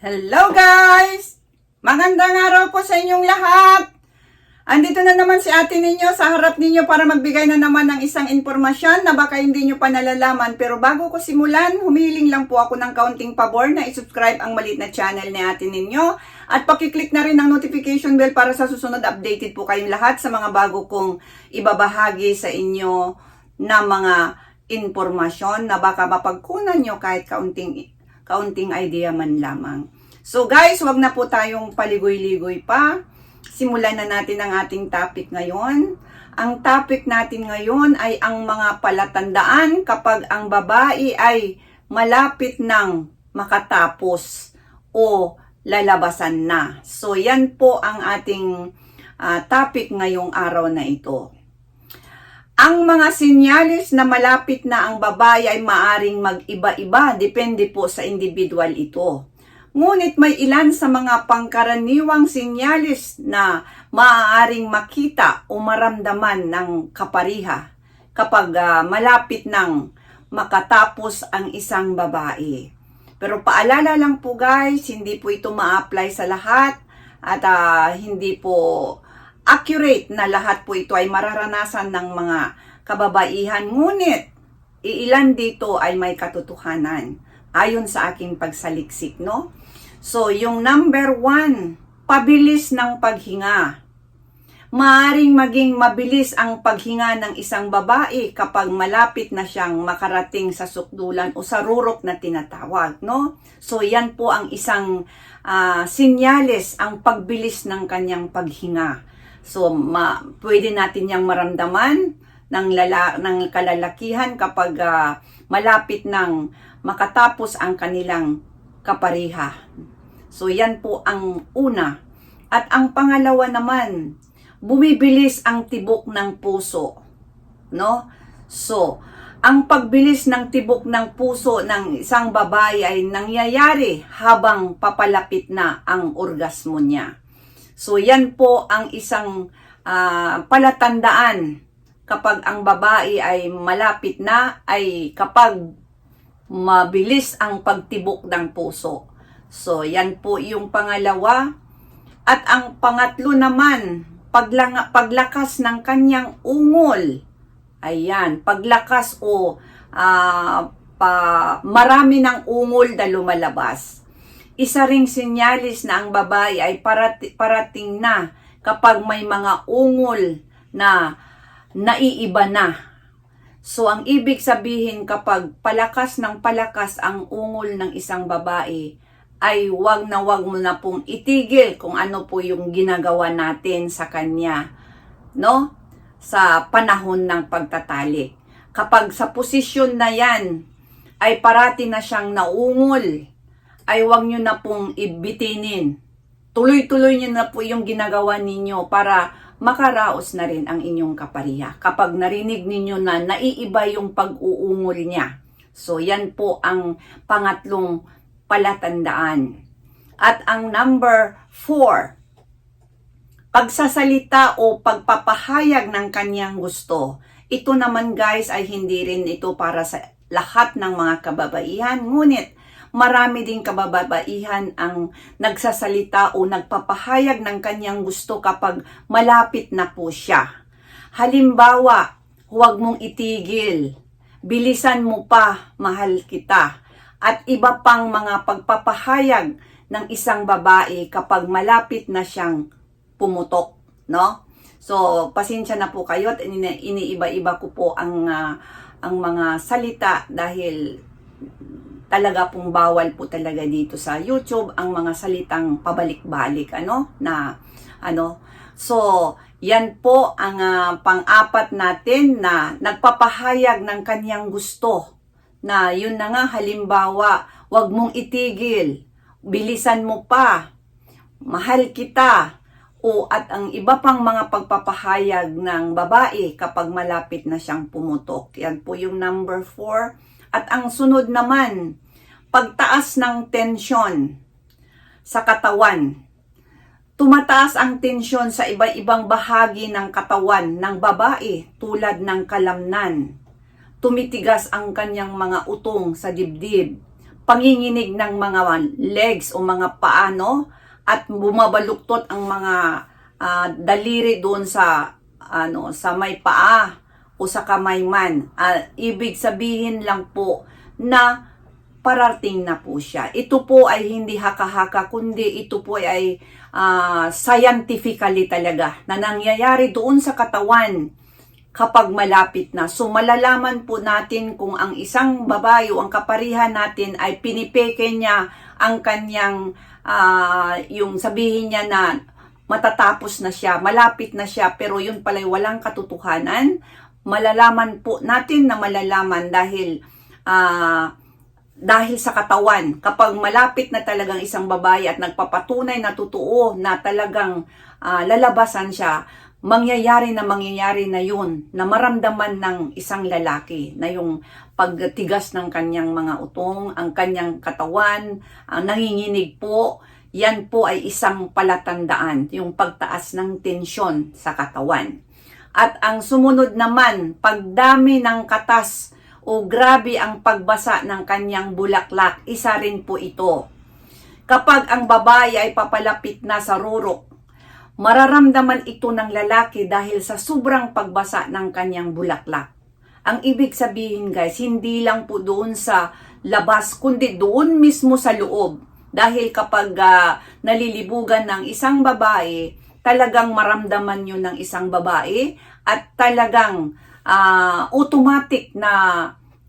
Hello guys! Magandang araw po sa inyong lahat! Andito na naman si ate ninyo sa harap ninyo para magbigay na naman ng isang impormasyon na baka hindi nyo pa nalalaman. Pero bago ko simulan, humiling lang po ako ng kaunting pabor na isubscribe ang maliit na channel ni ate ninyo. At pakiclick na rin ang notification bell para sa susunod updated po kayong lahat sa mga bago kong ibabahagi sa inyo na mga impormasyon na baka mapagkunan nyo kahit kaunting kaunting idea man lamang. So guys, wag na po tayong paligoy-ligoy pa. Simulan na natin ang ating topic ngayon. Ang topic natin ngayon ay ang mga palatandaan kapag ang babae ay malapit ng makatapos o lalabasan na. So yan po ang ating ah, topic ngayong araw na ito. Ang mga sinyalis na malapit na ang babae ay maaring mag-iba-iba, depende po sa individual ito. Ngunit may ilan sa mga pangkaraniwang sinyalis na maaaring makita o maramdaman ng kapariha kapag ah, malapit ng makatapos ang isang babae. Pero paalala lang po guys, hindi po ito ma-apply sa lahat at ah, hindi po accurate na lahat po ito ay mararanasan ng mga kababaihan. Ngunit, iilan dito ay may katotohanan ayon sa aking pagsaliksik, no? So, yung number one, pabilis ng paghinga. Maaring maging mabilis ang paghinga ng isang babae kapag malapit na siyang makarating sa sukdulan o sa rurok na tinatawag, no? So, yan po ang isang ah, sinyales, ang pagbilis ng kanyang paghinga. So, ma, pwede natin yang maramdaman ng, lala, ng kalalakihan kapag ah, malapit ng makatapos ang kanilang kapariha. So, yan po ang una. At ang pangalawa naman, bumibilis ang tibok ng puso. No? So, ang pagbilis ng tibok ng puso ng isang babae ay nangyayari habang papalapit na ang orgasmo niya. So, yan po ang isang ah, palatandaan kapag ang babae ay malapit na ay kapag mabilis ang pagtibok ng puso. So, yan po yung pangalawa. At ang pangatlo naman, paglang, paglakas ng kanyang ungol. Ayan, paglakas o ah, pa, marami ng ungol na lumalabas. Isa ring sinyalis na ang babae ay parati, parating na kapag may mga ungol na naiiba na. So, ang ibig sabihin kapag palakas ng palakas ang ungol ng isang babae, ay wag na wag mo na pong itigil kung ano po yung ginagawa natin sa kanya, no? Sa panahon ng pagtatalik. Kapag sa posisyon na yan, ay parati na siyang naungol, ay wag nyo na pong ibitinin. Tuloy-tuloy nyo na po yung ginagawa ninyo para makaraos na rin ang inyong kapariha. Kapag narinig ninyo na naiiba yung pag-uungol niya. So, yan po ang pangatlong palatandaan. At ang number four, pagsasalita o pagpapahayag ng kanyang gusto. Ito naman guys ay hindi rin ito para sa lahat ng mga kababaihan, ngunit marami ding kababaihan ang nagsasalita o nagpapahayag ng kanyang gusto kapag malapit na po siya. Halimbawa, huwag mong itigil, bilisan mo pa, mahal kita, at iba pang mga pagpapahayag ng isang babae kapag malapit na siyang pumutok, no? So, pasensya na po kayo at ini- iniiba-iba ko po ang ah, ang mga salita dahil talaga pong bawal po talaga dito sa YouTube ang mga salitang pabalik-balik ano na ano so yan po ang ah, pang-apat natin na nagpapahayag ng kanyang gusto na yun na nga halimbawa wag mong itigil bilisan mo pa mahal kita o at ang iba pang mga pagpapahayag ng babae kapag malapit na siyang pumutok. Yan po yung number four. At ang sunod naman, pagtaas ng tensyon sa katawan. Tumataas ang tensyon sa iba-ibang bahagi ng katawan ng babae tulad ng kalamnan. Tumitigas ang kanyang mga utong sa dibdib. panginginig ng mga legs o mga paano at bumabaluktot ang mga ah, daliri doon sa ano sa may paa o sa kamay man. Ah, ibig sabihin lang po na parating na po siya. Ito po ay hindi haka-haka, kundi ito po ay ah, scientifically talaga na nangyayari doon sa katawan kapag malapit na. So malalaman po natin kung ang isang babae o ang kaparihan natin ay pinipeke niya ang kanyang ah, yung sabihin niya na matatapos na siya, malapit na siya, pero yun pala'y walang katotohanan. Malalaman po natin na malalaman dahil ah, dahil sa katawan. Kapag malapit na talagang isang babae at nagpapatunay na totoo na talagang ah, lalabasan siya, mangyayari na mangyayari na yun na maramdaman ng isang lalaki na yung pagtigas ng kanyang mga utong, ang kanyang katawan, ang nanginginig po, yan po ay isang palatandaan, yung pagtaas ng tensyon sa katawan. At ang sumunod naman, pagdami ng katas o grabe ang pagbasa ng kanyang bulaklak, isa rin po ito. Kapag ang babae ay papalapit na sa rurok, mararamdaman ito ng lalaki dahil sa sobrang pagbasa ng kanyang bulaklak. Ang ibig sabihin guys, hindi lang po doon sa labas, kundi doon mismo sa loob. Dahil kapag ah, nalilibugan ng isang babae, talagang maramdaman nyo ng isang babae at talagang ah, automatic na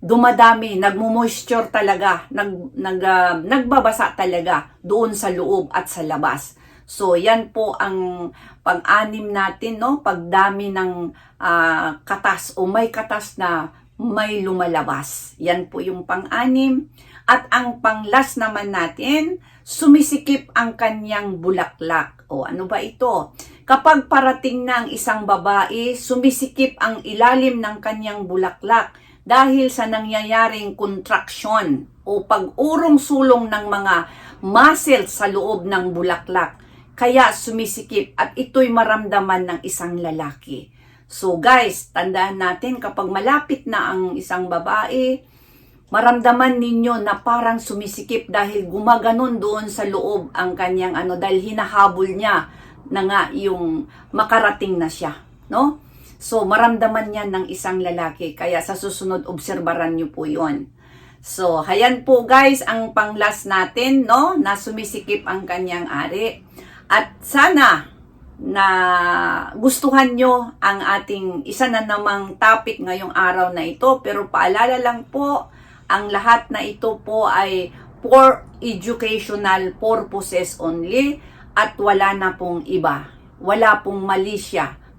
dumadami, nagmo-moisture talaga, nag, nag, ah, nagbabasa talaga doon sa loob at sa labas. So, yan po ang pang-anim natin, no? Pagdami ng ah, katas o may katas na may lumalabas. Yan po yung pang-anim. At ang panglas naman natin, sumisikip ang kanyang bulaklak. O ano ba ito? Kapag parating na ang isang babae, sumisikip ang ilalim ng kanyang bulaklak dahil sa nangyayaring contraction o pag-urong-sulong ng mga muscles sa loob ng bulaklak. Kaya sumisikip at ito'y maramdaman ng isang lalaki. So guys, tandaan natin kapag malapit na ang isang babae, maramdaman ninyo na parang sumisikip dahil gumaganon doon sa loob ang kanyang ano dahil hinahabol niya na nga yung makarating na siya, no? So maramdaman niya ng isang lalaki kaya sa susunod obserbaran niyo po 'yon. So, hayan po guys ang panglas natin, no? Na sumisikip ang kanyang ari. At sana na gustuhan nyo ang ating isa na namang topic ngayong araw na ito. Pero paalala lang po, ang lahat na ito po ay for educational purposes only at wala na pong iba. Wala pong mali siya.